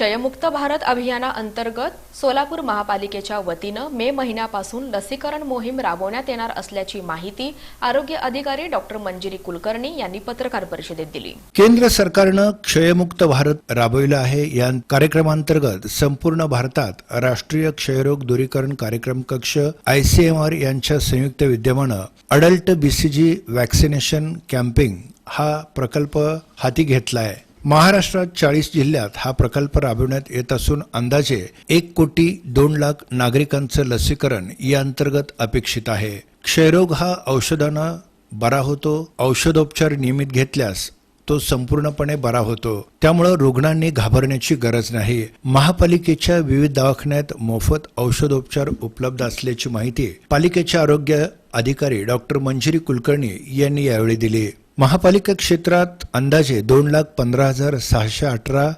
क्षयमुक्त भारत अभियानाअंतर्गत सोलापूर महापालिकेच्या वतीनं मे महिन्यापासून लसीकरण मोहीम राबवण्यात येणार असल्याची माहिती आरोग्य अधिकारी डॉक्टर मंजिरी कुलकर्णी यांनी पत्रकार परिषदेत दिली. केंद्र सरकारनं क्षयमुक्त भारत राबविलं आहे. या कार्यक्रमांतर्गत संपूर्ण भारतात राष्ट्रीय क्षयरोग दूरीकरण कार्यक्रम कक्ष आयसीएमआर यांच्या संयुक्त विद्यमानं अडल्ट बीसीजी वॅक्सिनेशन कॅम्पिंग हा प्रकल्प हाती घेतला आहे महाराष्ट्रात चाळीस जिल्ह्यात हा प्रकल्प राबविण्यात येत असून अंदाजे एक कोटी दोन लाख नागरिकांचं लसीकरण या अंतर्गत अपेक्षित आहे. क्षयरोग हा औषधानं बरा होतो. औषधोपचार नियमित घेतल्यास तो संपूर्णपणे बरा होतो. त्यामुळं रुग्णांनी घाबरण्याची गरज नाही. महापालिकेच्या विविध दवाखान्यात मोफत औषधोपचार उपलब्ध असल्याची माहिती पालिकेचे आरोग्य अधिकारी डॉक्टर मंजिरी कुलकर्णी यांनी यावेळी दिली. महापालिका क्षेत्रात अंदाजे दोन लाख पंधरा हजार सहाशे अठरा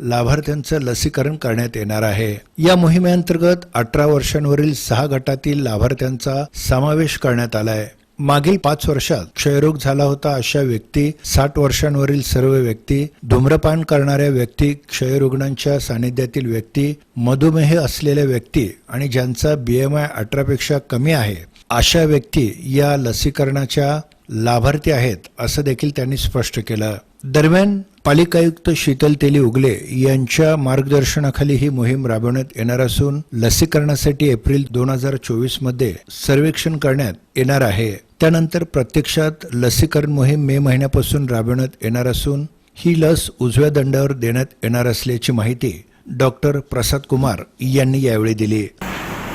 लाभार्थ्यांचं लसीकरण करण्यात येणार आहे. या मोहिमेअंतर्गत अठरा वर्षांवरील सहा गटातील लाभार्थ्यांचा समावेश करण्यात आलाय. मागील पाच वर्षात क्षयरोग झाला होता अशा व्यक्ती साठ वर्षांवरील सर्व व्यक्ती धूम्रपान करणाऱ्या व्यक्ती क्षयरुग्णांच्या सानिध्यातील व्यक्ती मधुमेह असलेल्या व्यक्ती आणि ज्यांचा बीएमआय अठरापेक्षा कमी आहे. अशा व्यक्ती या लसीकरणाच्या लाभार्थी आहेत असं देखील त्यांनी स्पष्ट केलं. दरम्यान पालिका आयुक्त शीतल तेली उगले यांच्या मार्गदर्शनाखाली ही मोहीम राबवण्यात येणार असून लसीकरणासाठी एप्रिल दोन हजार चोवीसमध्ये सर्वेक्षण करण्यात येणार आहे. त्यानंतर प्रत्यक्षात लसीकरण मोहीम मे महिन्यापासून राबवण्यात येणार असून ही लस उजव्या दंडावर देण्यात येणार असल्याची माहिती डॉक्टर प्रसाद कुमार यांनी यावेळी दिली.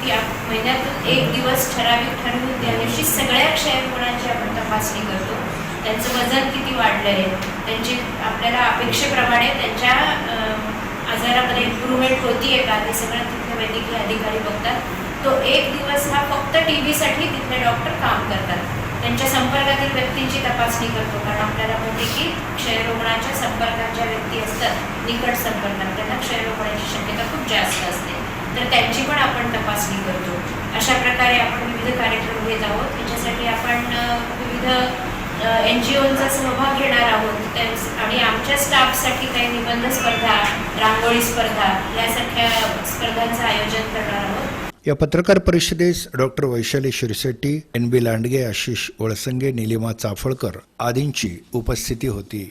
या एक दिवस ठराविक ठरवून त्या दिवशी सगळ्या क्षयरुग्णांची आपण तपासणी करतो. त्यांचं वजन किती वाढलं आहे त्यांची आपल्याला अपेक्षेप्रमाणे त्यांच्या आजारामध्ये आजारामध्ये होती आहे का ते सगळं तिथले वैद्यकीय अधिकारी बघतात. तो एक दिवस हा फक्त टी व्हीसाठी तिथले डॉक्टर काम करतात. त्यांच्या संपर्कातील व्यक्तींची तपासणी करतो कारण आपल्याला माहिती की क्षयरुग्णाच्या संपर्कात ज्या व्यक्ती असतात निकट संपर्कात. त्यांना क्षयरोग होण्याची शक्यता खूप जास्त असते. तर त्यांची पण आपण तपासणी करतो. अशा प्रकारे आपण विविध कार्यक्रम घेत आहोत. त्याच्यासाठी आपण विविध एन जी ओचा सहभाग घेणार आहोत. आणि आमच्या स्टाफसाठी काही निबंध स्पर्धा रांगोळी स्पर्धा यासारख्या स्पर्धांचं आयोजन करणार आहोत. या पत्रकार परिषदेस doctor Vaishali Shirsetti N B Landge Ashish Valsange Nilima Chaphalkar आदींची उपस्थिती होती.